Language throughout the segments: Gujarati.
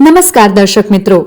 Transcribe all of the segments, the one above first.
નમસ્કાર દર્શક મિત્રો.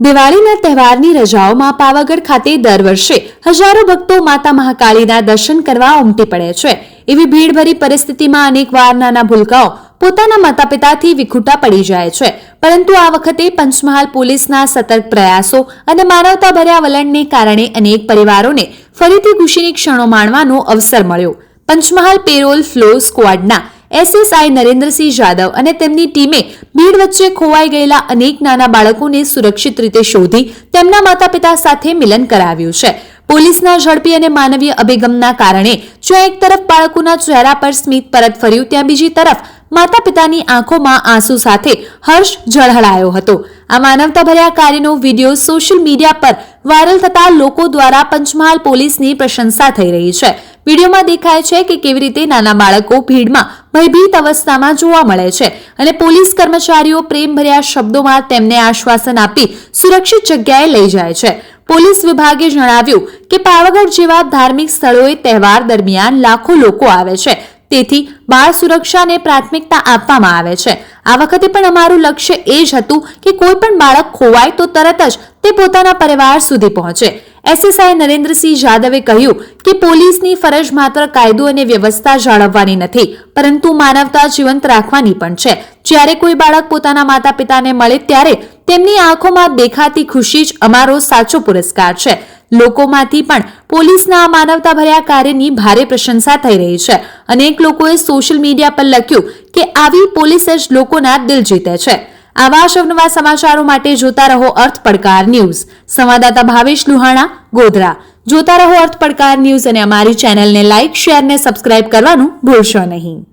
દિવાળીના તહેવારની રજાઓમાં પાવાગઢ ખાતે દર વર્ષે હજારો ભક્તો માતા મહાકાળીના દર્શન કરવા ઉમટી પડે છે. એવી ભીડભરી પરિસ્થિતિમાં અનેકવાર નાના ભૂલકાઓ પોતાના માતા પિતાથી વિખૂટા પડી જાય છે. પરંતુ આ વખતે પંચમહાલ પોલીસના સતર્ક પ્રયાસો અને માનવતાભર્યા વલણને કારણે અનેક પરિવારોને ફરીથી ખુશીની ક્ષણો માણવાનો અવસર મળ્યો. પંચમહાલ પેરોલ ફ્લો સ્ક્વોડના એસએસઆઈ નરેન્દ્રસિંહ જાદવ અને તેમની ટીમે ભીડ વચ્ચે ખોવાઈ ગયેલા અનેક નાના બાળકોને સુરક્ષિત રીતે શોધી તેમના માતા પિતા સાથે મિલન કરાવ્યું છે. પોલીસના ઝડપી અને માનવીય અભિગમના કારણે જ્યાં એક તરફ બાળકોના ચહેરા પર સ્મિત પરત ફર્યું, ત્યાં બીજી તરફ માતા પિતાની આંખોમાં આંસુ સાથે હર્ષ ઝળહળાયો હતો. આ માનવતાભર્યા કાર્યનો વીડિયો સોશિયલ મીડિયા પર વાયરલ થતા લોકો દ્વારા પંચમહાલ પોલીસની પ્રશંસા થઈ રહી છે. વિડીયોમાં દેખાય છે કે કેવી રીતે નાના બાળકો ભીડમાં ભયભીત અવસ્થામાં જોવા મળે છે અને પોલીસ કર્મચારીઓ પ્રેમભર્યા શબ્દોમાં તેમને આશ્વાસન આપી સુરક્ષિત જગ્યાએ લઈ જાય છે. પોલીસ વિભાગે જણાવ્યું કે પાવાગઢ જેવા ધાર્મિક સ્થળોએ તહેવાર દરમિયાન લાખો લોકો આવે છે. તેથી બાળ સુરક્ષાને પ્રાથમિકતા આપવામાં આવે છે. આ વખતે પણ અમારું લક્ષ્ય એ જ હતું કે કોઈ પણ બાળક ખોવાય તો તરત જ તે પોતાના પરિવાર સુધી પહોંચે. એસએસઆઈ નરેન્દ્રસિંહ જાદવે કહ્યું કે પોલીસની ફરજ માત્ર કાયદો અને વ્યવસ્થા જાળવવાની નથી, પરંતુ માનવતા જીવંત રાખવાની પણ છે. જ્યારે કોઈ બાળક પોતાના માતા પિતાને મળે ત્યારે તેમની આંખોમાં દેખાતી ખુશી જ અમારો સાચો પુરસ્કાર છે. લોકોમાંથી પણ પોલીસના આ માનવતાભર્યા કાર્યની ભારે પ્રશંસા થઈ રહી છે. અનેક લોકોએ સોશિયલ મીડિયા પર લખ્યું કે આવી પોલીસ જ લોકોના દિલ જીતે છે. આવા જ સમાચારો માટે જોતા રહો અર્થ પડકાર ન્યૂઝ. સંવાદદાતા ભાવેશ લુહાણા, ગોધરા. જોતા રહો અર્થ પડકાર ન્યૂઝ અને અમારી ચેનલને લાઇક, શેર ને સબસ્ક્રાઇબ કરવાનું ભૂલશો નહીં.